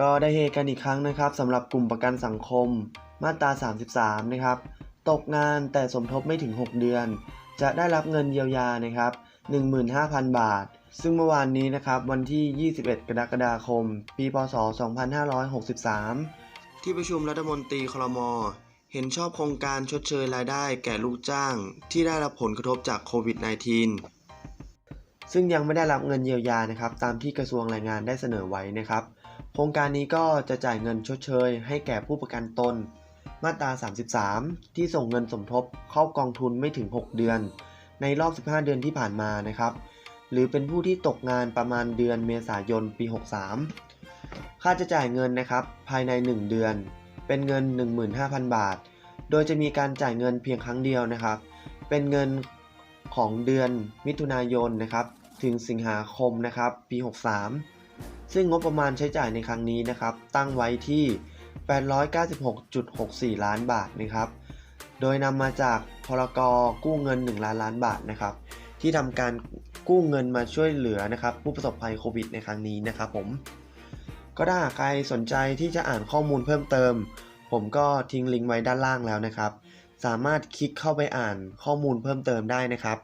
ก็ได้เฮกันอีกครั้งนะครับสำหรับกลุ่มประกันสังคม มาตรา 33 นะครับ ตกงานแต่สมทบไม่ถึง 6 เดือน จะได้รับเงินเยียวยานะครับ 15,000 บาท ซึ่งเมื่อวานนี้นะครับวันที่ 21 กรกฎาคม ปี พศ 2563 ที่ประชุมรัฐมนตรีคลมเห็นชอบโครงการชดเชยรายได้แก่ลูกจ้างที่ได้รับผลกระทบจากโควิด -19 ซึ่งยังไม่ได้รับเงินเยียวยานะครับ ตามที่กระทรวงแรงงานได้เสนอไว้นะครับ โครงการนี้ก็จะจ่ายเงินชดเชย ให้แก่ผู้ประกันตน มาตรา 33 ที่ส่งเงินสมทบเข้ากองทุนไม่ถึง 6 เดือน ในรอบ 15 เดือนที่ผ่านมานะครับ หรือเป็นผู้ที่ตกงานประมาณเดือนเมษายนปี 63 ค่าจะจ่ายเงินนะครับภายใน 1 เดือน เป็นเงิน 15,000 บาท โดยจะมีการจ่ายเงินเพียงครั้งเดียวนะครับ เป็นเงินของเดือนมิถุนายนนะครับ ถึงสิงหาคมนะครับ ปี 63 ซึ่งงบประมาณใช้จ่ายในครั้งนี้นะครับ ตั้งไว้ที่ 896.64 ล้านบาทนะครับ โดยนำมาจากพรกกู้เงิน 1 ล้านล้านบาทนะครับ ที่ทำการกู้เงินมาช่วยเหลือนะครับ ผู้ประสบภัยโควิดในครั้งนี้นะครับผม ก็ถ้าใครสนใจที่จะอ่านข้อมูลเพิ่มเติม ผมก็ทิ้งลิงก์ไว้ด้านล่างแล้วนะครับ สามารถคลิกเข้าไปอ่านข้อมูลเพิ่มเติมได้นะครับ